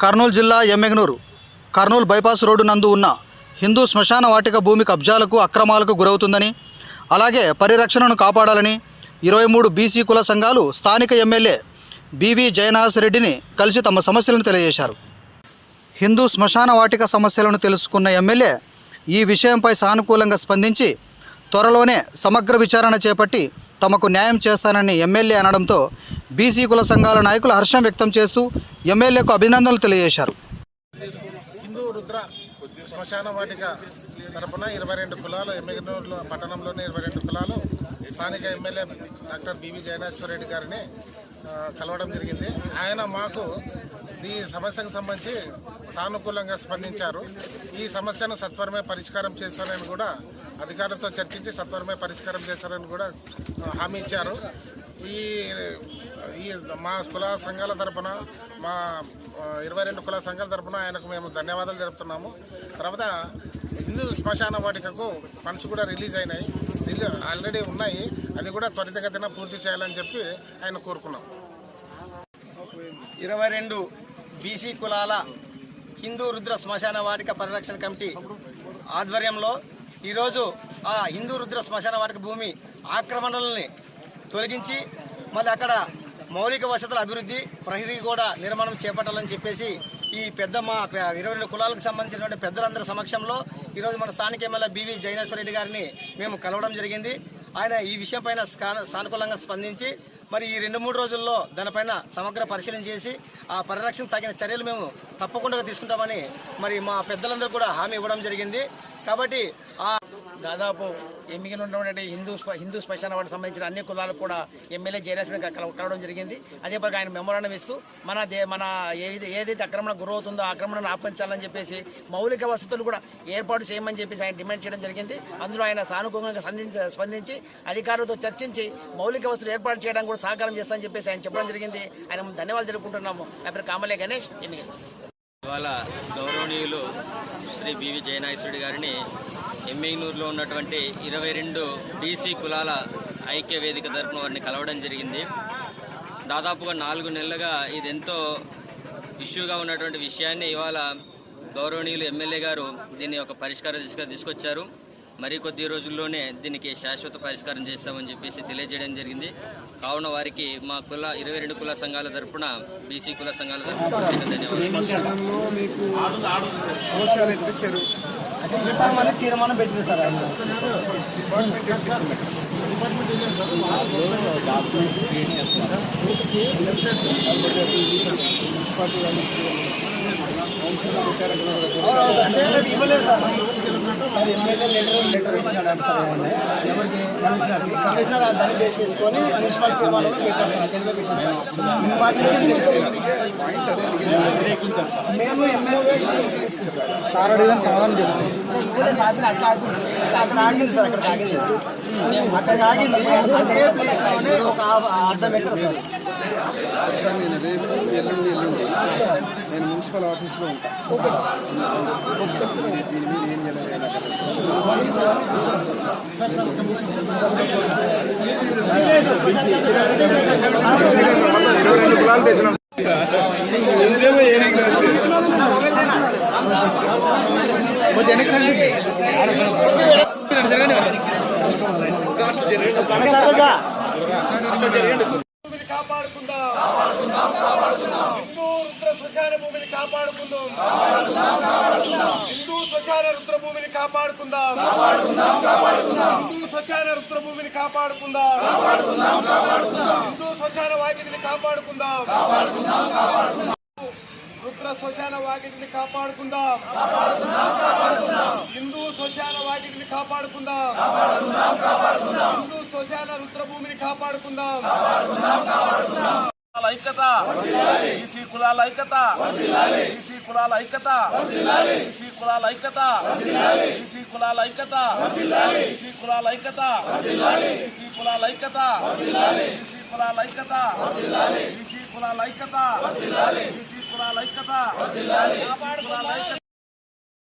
కర్నూలు జిల్లా Yemmiganur Kurnool bypass road నందు ఉన్న హిందూ శ్మశాన వాటిక భూమి కబ్జాలకు అక్రమాలకు గురవుతుందని అలాగే పరిరక్షణను కాపాడాలని ఇరవై మూడు బీసీ కుల సంఘాలు స్థానిక ఎమ్మెల్యే బీవీ జయనాథ్ రెడ్డిని కలిసి తమ సమస్యలను తెలియజేశారు. హిందూ శ్మశాన వాటిక సమస్యలను తెలుసుకున్న ఎమ్మెల్యే ఈ విషయంపై సానుకూలంగా స్పందించి త్వరలోనే సమగ్ర విచారణ చేపట్టి తమకు న్యాయం చేస్తానని ఎమ్మెల్యే అనడంతో బీసీ కుల సంఘాల నాయకులు హర్షం వ్యక్తం చేస్తూ ఎమ్మెల్యేకు అభినందనలు తెలియజేశారు. హిందూ రుద్ర శ్మశాన వాటిక తరపున ఇరవై రెండు కులాలు ఎమ్మెగనూరులో పట్టణంలోని ఇరవై రెండు కులాలు స్థానిక MLA doctor B V Jayaneshwara Reddy గారిని కలవడం జరిగింది. ఆయన మాకు ఈ సమస్యకు సంబంధించి సానుకూలంగా స్పందించారు. ఈ సమస్యను సత్వరమే పరిష్కారం చేస్తారని కూడా అధికారులతో చర్చించి సత్వరమే పరిష్కారం చేస్తారని కూడా హామీ ఇచ్చారు. ఈ ఈ మా కుల సంఘాల తరపున మా ఇరవై రెండు కుల సంఘాల తరపున ఆయనకు మేము ధన్యవాదాలు జరుపుతున్నాము. తర్వాత హిందూ శ్మశాన వాటికకు ఫండ్స్ కూడా రిలీజ్ అయినాయి. రిలీజ్ ఆల్రెడీ ఉన్నాయి. అది కూడా త్వరితగతిన పూర్తి చేయాలని చెప్పి ఆయన కోరుకున్నాం. ఇరవై రెండు బీసీ కులాల హిందూ రుద్ర శ్మశాన వాటిక పరిరక్షణ కమిటీ ఆధ్వర్యంలో ఈరోజు ఆ హిందూ రుద్ర శ్మశాన వాటిక భూమి ఆక్రమణల్ని తొలగించి మళ్ళీ అక్కడ మౌలిక వసతుల అభివృద్ధి ప్రహరీ కూడా నిర్మాణం చేపట్టాలని చెప్పేసి ఈ పెద్ద మా ఇరవై రెండు కులాలకు సంబంధించినటువంటి పెద్దలందరి సమక్షంలో ఈరోజు మన స్థానిక ఎమ్మెల్యే బీవీ జైనేశ్వర రెడ్డి గారిని మేము కలవడం జరిగింది. ఆయన ఈ విషయం పైన సానుకూలంగా స్పందించి మరి ఈ రెండు మూడు రోజుల్లో దానిపైన సమగ్ర పరిశీలన చేసి ఆ పరిరక్షణ తగిన చర్యలు మేము తప్పకుండా తీసుకుంటామని మరి మా పెద్దలందరూ కూడా హామీ ఇవ్వడం జరిగింది. కాబట్టి ఆ దాదాపు ఎమ్మికలు ఉన్నటువంటి హిందూ హిందూ శ్మశాన వాటికి సంబంధించిన అన్ని కులాలకు కూడా ఎమ్మెల్యే జయరాజ్ కలవడం జరిగింది. అదే ప్రకారం ఆయన మెమోరాండం ఇస్తూ మన దే మన ఏది ఏదైతే ఆక్రమణ గురవుతుందో ఆక్రమణను ఆపించాలని చెప్పేసి మౌలిక వసతులు కూడా ఏర్పాటు చేయమని చెప్పేసి ఆయన డిమాండ్ చేయడం జరిగింది. అందులో ఆయన సానుకూలంగా స్పందించి స్పందించి అధికారులతో చర్చించి మౌలిక వసతులు ఏర్పాటు చేయడానికి కూడా సహకారం చేస్తామని చెప్పేసి ఆయన చెప్పడం జరిగింది. ఆయన ధన్యవాదాలు తెలుపుకుంటున్నాము. నా పేరు కామలే గణేష్ ఎమ్మెల్యే. ఇవాళ గౌరవనీయులు శ్రీ బివి జయనాగేశ్వరుడి గారిని ఎమ్మెగనూరులో ఉన్నటువంటి ఇరవై రెండు బీసీ కులాల ఐక్య వేదిక తరఫున వారిని కలవడం జరిగింది. దాదాపుగా నాలుగు నెలలుగా ఇది ఎంతో ఇష్యూగా ఉన్నటువంటి విషయాన్ని ఇవాళ గౌరవనీయులు ఎమ్మెల్యే గారు దీన్ని ఒక పరిష్కార దిశగా తీసుకొచ్చారు. మరి కొద్ది రోజుల్లోనే దీనికి శాశ్వత పరిష్కారం చేస్తామని చెప్పేసి తెలియజేయడం జరిగింది. కావున వారికి మా కుల ఇరవై రెండు కుల సంఘాల తరపున బీసీ కుల సంఘాల తరపున ధన్యవాదాలు. సార్ అడిగిన సమాధానం చెప్తాం అక్కడ ఆగింది. సార్ అక్కడ ఆగింది. అక్కడికి ఆగింది అదే ఒక అర్థం ఎక్కడ సార్ సార్ నేను రేపు ఎల్లుండి ఎల్లుండి నేను మున్సిపల్ ఆఫీస్లో ఉంటాను దీని మీద ఏం చేయాలి కాపాడుకుందాం. హిందూ రుద్ర శ్మశాన భూమిని కాపాడుకుందాం. హిందూ శ్మశాన రుద్ర భూమిని కాపాడుకుందాం. హిందూ శ్మశాన రుద్ర భూమిని కాపాడుకుందాం. హిందూ శ్మశాన వాకిటిని కాపాడుకుందాం. రుద్ర శ్మశాన వాకిటిని కాపాడుకుందాం. హిందూ శ్మశాన వాకిటిని కాపాడుకుందాం. హిందూ శ్మశాన రుద్ర భూమిని కాపాడుకుందాం ఐక్యత బీసీ కులాల ఐక్యత బీసీ కులాల ఐక్యత బీసీ కులాల ఐక్యత బీసీ కులాల ఐక్యత బీసీ కులాల ఐక్యత బీసీ కులాల ఐక్యత బీసీ కులాల ఐక్యత బీసీ కులాల ఐక్యత బీసీ కులాల ఐక్యత బీసీ కులాల ఐక్యత